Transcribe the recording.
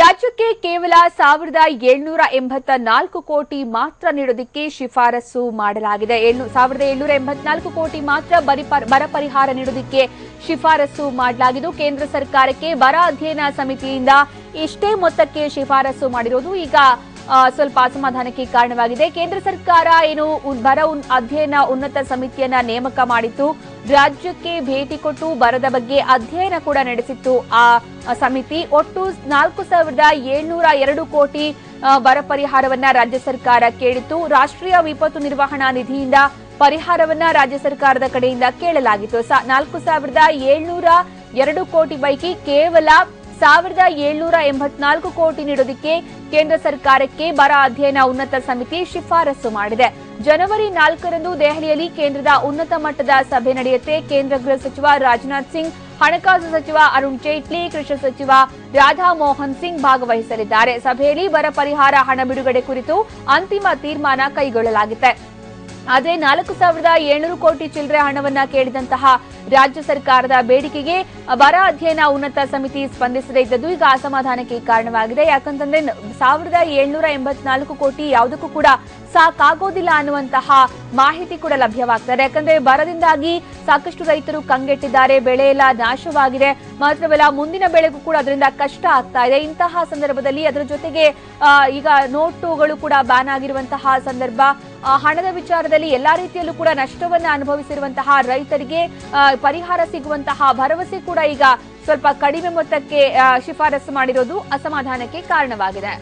ರಾಜ್ಯಕ್ಕೆ ಕೇವಲ ಸಾವಿರದ ಏಳ್ನೂರ ಎಂಬತ್ತ ನಾಲ್ಕು ಕೋಟಿ ಮಾತ್ರ ನೀಡೋದಕ್ಕೆ ಶಿಫಾರಸು ಮಾಡಲಾಗಿದೆ. ಸಾವಿರದ ಏಳ್ನೂರ ಎಂಬತ್ನಾಲ್ಕು ಕೋಟಿ ಮಾತ್ರ ಬರ ಪರಿಹಾರ ನೀಡೋದಕ್ಕೆ ಶಿಫಾರಸು ಮಾಡಲಾಗಿದ್ದು, ಕೇಂದ್ರ ಸರ್ಕಾರಕ್ಕೆ ಬರ ಅಧ್ಯಯನ ಸಮಿತಿಯಿಂದ ಇಷ್ಟೇ ಮೊತ್ತಕ್ಕೆ ಶಿಫಾರಸು ಮಾಡಿರೋದು ಈಗ ಸ್ವಲ್ಪ ಅಸಮಾಧಾನಕ್ಕೆ ಕಾರಣವಾಗಿದೆ. ಕೇಂದ್ರ ಸರ್ಕಾರ ಏನು ಬರ ಅಧ್ಯಯನ ಉನ್ನತ ಸಮಿತಿಯನ್ನ ನೇಮಕ ಮಾಡಿತ್ತು. ರಾಜ್ಯಕ್ಕೆ ಭೇಟಿ ಕೊಟ್ಟು ಬರದ ಬಗ್ಗೆ ಅಧ್ಯಯನ ಕೂಡ ನಡೆಸಿತ್ತು. ಆ ಸಮಿತಿ ಒಟ್ಟು ನಾಲ್ಕು ಸಾವಿರದ ಏಳ್ನೂರ ಎರಡು ಕೋಟಿ ಬರ ಪರಿಹಾರವನ್ನ ರಾಜ್ಯ ಸರ್ಕಾರ ಕೇಳಿತ್ತು. ರಾಷ್ಟ್ರೀಯ ವಿಪತ್ತು ನಿರ್ವಹಣಾ ನಿಧಿಯಿಂದ ಪರಿಹಾರವನ್ನ ರಾಜ್ಯ ಸರ್ಕಾರದ ಕಡೆಯಿಂದ ಕೇಳಲಾಗಿತ್ತು. ನಾಲ್ಕು ಸಾವಿರದ ಏಳ್ನೂರ ಎರಡು ಕೋಟಿ ಪೈಕಿ ಕೇವಲ ಸಾವಿರದ ಏಳ್ನೂರ ಎಂಬತ್ನಾಲ್ಕು ಕೋಟಿ ನೀಡೋದಕ್ಕೆ ಕೇಂದ್ರ ಸರ್ಕಾರಕ್ಕೆ ಬರ ಅಧ್ಯಯನ ಉನ್ನತ ಸಮಿತಿ ಶಿಫಾರಸು ಮಾಡಿದೆ. ಜನವರಿ ನಾಲ್ಕರಂದು ದೆಹಲಿಯಲ್ಲಿ ಕೇಂದ್ರದ ಉನ್ನತ ಮಟ್ಟದ ಸಭೆ ನಡೆಯುತ್ತೆ. ಕೇಂದ್ರ ಗೃಹ ಸಚಿವ ರಾಜನಾಥ್ ಸಿಂಗ್, ಹಣಕಾಸು ಸಚಿವ ಅರುಣ್ ಜೇಟ್ಲಿ, ಕೃಷಿ ಸಚಿವ ರಾಧಾ ಮೋಹನ್ ಸಿಂಗ್ ಭಾಗವಹಿಸಲಿದ್ದಾರೆ. ಸಭೆಯಲ್ಲಿ ಬರ ಪರಿಹಾರ, ಹಣ ಬಿಡುಗಡೆ ಕುರಿತು ಅಂತಿಮ ತೀರ್ಮಾನ ಕೈಗೊಳ್ಳಲಾಗಿದೆ. ಆದ್ರೆ ನಾಲ್ಕು ಸಾವಿರದ ಏಳ್ನೂರು ಕೋಟಿ ಚಿಲ್ಲರೆ ಹಣವನ್ನ ಕೇಳಿದಂತಹ ರಾಜ್ಯ ಸರ್ಕಾರದ ಬೇಡಿಕೆಗೆ ಬರ ಅಧ್ಯಯನ ಉನ್ನತ ಸಮಿತಿ ಸ್ಪಂದಿಸದೇ ಇದ್ದದ್ದು ಈಗ ಅಸಮಾಧಾನಕ್ಕೆ ಕಾರಣವಾಗಿದೆ. ಯಾಕಂತಂದ್ರೆ ಸಾವಿರದ ಏಳ್ನೂರ ಎಂಬತ್ನಾಲ್ಕು ಕೋಟಿ ಯಾವುದಕ್ಕೂ ಕೂಡ ಸಾಕಾಗೋದಿಲ್ಲ ಅನ್ನುವಂತಹ ಮಾಹಿತಿ ಕೂಡ ಲಭ್ಯವಾಗ್ತದೆ ಯಾಕಂದ್ರೆ ಬರದಿಂದಾಗಿ ಸಾಕಷ್ಟು ರೈತರು ಕಂಗೆಟ್ಟಿದ್ದಾರೆ, ಬೆಳೆ ಎಲ್ಲ ನಾಶವಾಗಿದೆ. ಮಾತ್ರವಲ್ಲ, ಮುಂದಿನ ಬೆಳೆಗೂ ಕೂಡ ಅದರಿಂದ ಕಷ್ಟ ಆಗ್ತಾ ಇದೆ. ಇಂತಹ ಸಂದರ್ಭದಲ್ಲಿ ಅದರ ಜೊತೆಗೆ ಈಗ ನೋಟುಗಳು ಕೂಡ ಬ್ಯಾನ್ ಆಗಿರುವಂತಹ ಸಂದರ್ಭ ಹಣದ ವಿಚಾರದಲ್ಲಿ ಎಲ್ಲಾ ರೀತಿಯಲ್ಲೂ ಕೂಡ ನಷ್ಟವನ್ನು ಅನುಭವಿಸಿರುವಂತಹ ರೈತರಿಗೆ ಪರಿಹಾರ ಸಿಗುವಂತಹ ಭರವಸೆ ಕೂಡ ಈಗ ಸ್ವಲ್ಪ ಕಡಿಮೆ ಮೊತ್ತಕ್ಕೆ ಶಿಫಾರಸು ಮಾಡಿರೋದು ಅಸಮಾಧಾನಕ್ಕೆ ಕಾರಣವಾಗಿದೆ.